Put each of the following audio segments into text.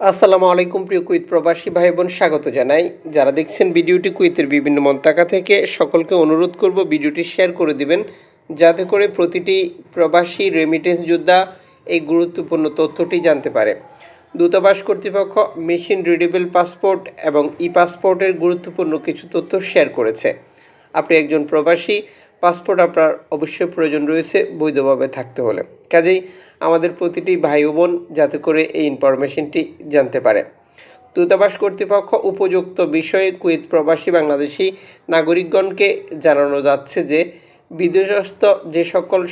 আসসালামু আলাইকুম প্রিয় কুইত প্রবাসী ভাই বোন স্বাগত জানাই। যারা দেখছেন ভিডিওটি কুইতের বিভিন্ন মন্তাকা থেকে, সকলকে অনুরোধ করব ভিডিওটি শেয়ার করে দিবেন, যাতে করে প্রতিটি প্রবাসী রেমিটেন্স যোদ্ধা এই গুরুত্বপূর্ণ তথ্যটি জানতে পারে। দূতাবাস কর্তৃপক্ষ মেশিন রিডেবল পাসপোর্ট এবং ই পাসপোর্টের গুরুত্বপূর্ণ কিছু তথ্য শেয়ার করেছে। আপনি একজন প্রবাসী পাসপোর্ট আপনার অবশ্যই প্রয়োজন রয়েছে, বৈধভাবে থাকতে হলে। কাজেই আমাদের প্রতিটি ভাই বোন যাতে করে এই ইনফরমেশনটি জানতে পারে। দূতাবাস কর্তৃপক্ষ উপযুক্ত বিষয়ে কুয়েত প্রবাসী বাংলাদেশি নাগরিকগণকে জানানো যাচ্ছে যে, বিদেশস্থ যে সকল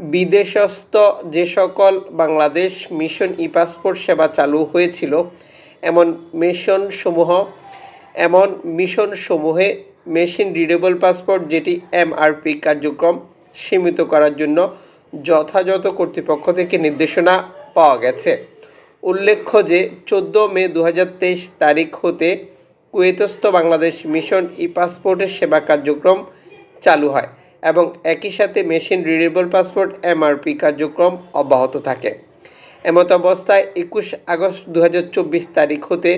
বিদেশস্থ যে সকল বাংলাদেশ মিশন ই পাসপোর্ট সেবা চালু হয়েছিল, এমন মিশন সমূহ এমন মিশন সমূহে মেশিন রিডেবল পাসপোর্ট যেটি এমআরপি কার্যক্রম সীমিত করার জন্য যথাযথ কর্তৃপক্ষ থেকে নির্দেশনা পাওয়া গেছে। উল্লেখ্য যে, চোদ্দ মে দু হাজার তেইশ তারিখ হতে কুয়েতস্থ বাংলাদেশ মিশন ই পাসপোর্টের সেবা কার্যক্রম চালু হয় এবং একই সাথে মেশিন রিডেবল পাসপোর্ট এমআরপি কার্যক্রম অব্যাহত থাকে। এমত অবস্থায় একুশ আগস্ট দু হাজার চব্বিশ তারিখ হতে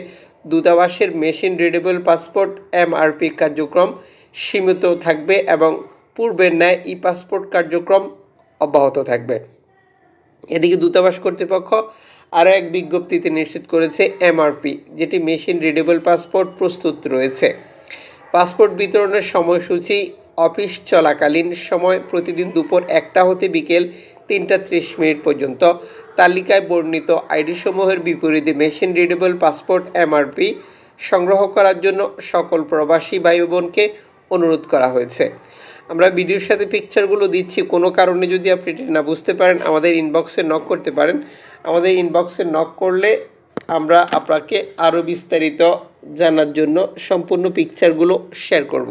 দূতাবাসের মেশিন রিডেবল পাসপোর্ট এমআরপি কার্যক্রম সীমিত থাকবে এবং পূর্বের ন্যায় ই পাসপোর্ট কার্যক্রম অব্যাহত থাকবে। এদিকে দূতাবাস কর্তৃপক্ষ আরও এক বিজ্ঞপ্তিতে নিশ্চিত করেছে এমআরপি, যেটি মেশিন রিডেবল পাসপোর্ট প্রস্তুত রয়েছে। পাসপোর্ট বিতরণের সময়সূচি অফিস চলাকালীন সময় প্রতিদিন দুপুর একটা হতে বিকেল তিনটা ত্রিশ মিনিট পর্যন্ত। তালিকায় বর্ণিত আইডিসমূহের বিপরীতে মেশিন রিডেবল পাসপোর্ট, এমআরপি সংগ্রহ করার জন্য সকল প্রবাসী ভাই বোনকে অনুরোধ করা হয়েছে। আমরা ভিডিওর সাথে পিকচারগুলো দিচ্ছি, কোনো কারণে যদি আপনি না বুঝতে পারেন, আমাদের ইনবক্সে নক করতে পারেন। আমাদের ইনবক্সে নক করলে আমরা আপনাকে আরও বিস্তারিত জানার জন্য সম্পূর্ণ পিকচারগুলো শেয়ার করব।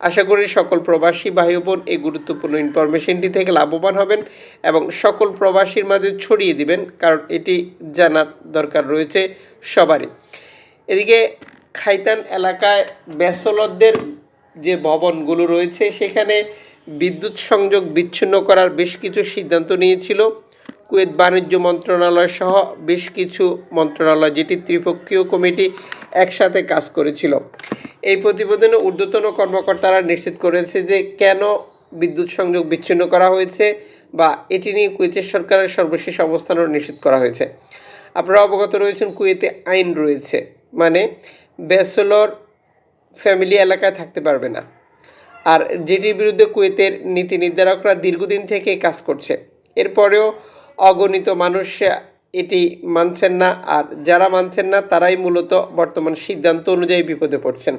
আশা করি সকল প্রবাসী ভাই বোন এই গুরুত্বপূর্ণ ইনফরমেশনটি থেকে লাভবান হবেন এবং সকল প্রবাসীর মাঝে ছড়িয়ে দিবেন, কারণ এটি জানার দরকার রয়েছে সবারই। এদিকে খাইতান এলাকায় ব্যাসলদদের যে ভবনগুলো রয়েছে, সেখানে বিদ্যুৎ সংযোগ বিচ্ছিন্ন করার বেশ কিছু সিদ্ধান্ত নিয়েছিল। কুয়েত বাণিজ্য মন্ত্রণালয় সহ বেশ কিছু মন্ত্রণালয়, যেটি ত্রিপক্ষীয় কমিটি একসাথে কাজ করেছিল। এই প্রতিবেদনে ঊর্ধ্বতন কর্মকর্তারা নিশ্চিত করেছে যে কেন বিদ্যুৎ সংযোগ বিচ্ছিন্ন করা হয়েছে বা এটি নিয়ে কুয়েতের সরকারের সর্বশেষ অবস্থানও নিশ্চিত করা হয়েছে। আপনারা অবগত রয়েছেন কুয়েতে আইন রয়েছে মানে ব্যাচেলর ফ্যামিলি এলাকায় থাকতে পারবে না। আর যেটির বিরুদ্ধে কুয়েতের নীতি নির্ধারকরা দীর্ঘদিন থেকে কাজ করছে। এরপরেও অগণিত মানুষ এটি মানছেন না আর যারা মানছেন না, তারাই মূলত বর্তমান সিদ্ধান্ত অনুযায়ী বিপদে পড়ছেন।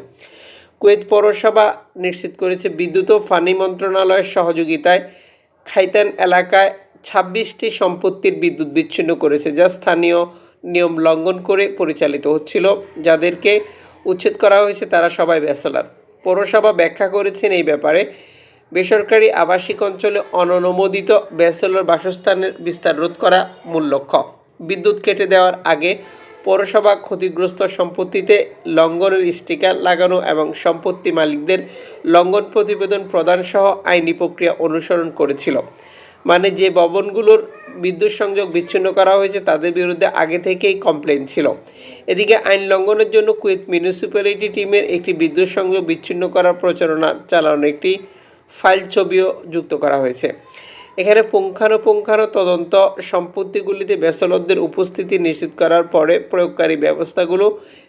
কুয়েত পৌরসভা নিশ্চিত করেছে, বিদ্যুৎ ও পানি মন্ত্রণালয়ের সহযোগিতায় খাইতান এলাকায় ছাব্বিশটি সম্পত্তির বিদ্যুৎ বিচ্ছিন্ন করেছে, যা স্থানীয় নিয়ম লঙ্ঘন করে পরিচালিত হচ্ছিল। যাদেরকে উচ্ছেদ করা হয়েছে, তারা সবাই ব্যাচেলার পৌরসভা ব্যাখ্যা করেছেন এই ব্যাপারে, বেসরকারি আবাসিক অঞ্চলে অননুমোদিত ব্যাচেলর বাসস্থানের বিস্তার রোধ করা মূল লক্ষ্য। বিদ্যুৎ কেটে দেওয়ার আগে পৌরসভা ক্ষতিগ্রস্ত সম্পত্তিতে লঙ্ঘনের স্টিকার লাগানো এবং সম্পত্তি মালিকদের লঙ্ঘন প্রতিবেদন প্রদান সহ আইনি প্রক্রিয়া অনুসরণ করেছিল। মানে যে ভবনগুলোর বিদ্যুৎ সংযোগ বিচ্ছিন্ন করা হয়েছে, তাদের বিরুদ্ধে আগে থেকেই কমপ্লেন ছিল। এদিকে আইন লঙ্ঘনের জন্য কুয়েত মিউনিসিপ্যালিটি টিমের একটি বিদ্যুৎ সংযোগ বিচ্ছিন্ন করার প্রচারণা চালানো একটি ফাইল ছবিও যুক্ত করা হয়েছে। এখানে পুঙ্খানুপুঙ্খানু তদন্ত সম্পত্তিগুলিতে ব্যাচলরদের উপস্থিতি নিশ্চিত করার পরে প্রয়োগকারী ব্যবস্থাগুলো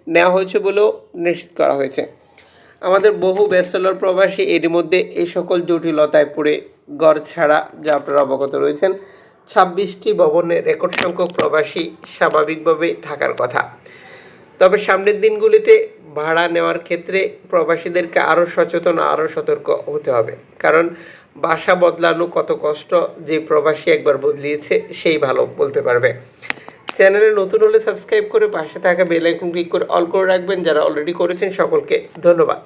নেওয়া হয়েছে বলেও নিশ্চিত করা হয়েছে। আমাদের বহু ব্যাচেলর প্রবাসী এর মধ্যে এই সকল জটিলতায় পড়ে গড় ছাড়া যা আপনারা অবগত রয়েছেন। ছাব্বিশটি ভবনে রেকর্ড সংখ্যক প্রবাসী স্বাভাবিকভাবে থাকার কথা। তবে সামনের দিনগুলিতে ভাড়া নেওয়ার ক্ষেত্রে প্রবাসীদেরকে আরও সচেতন, আরও সতর্ক হতে হবে। কারণ বাসা বদলানো কত কষ্ট যে প্রবাসী একবার বদলিয়েছে, সেই ভালো বলতে পারবে। চ্যানেলে নতুন হলে সাবস্ক্রাইব করে পাশে থাকা বেল আইকন ক্লিক করে অল করে রাখবেন। যারা অলরেডি করেছেন সকলকে ধন্যবাদ।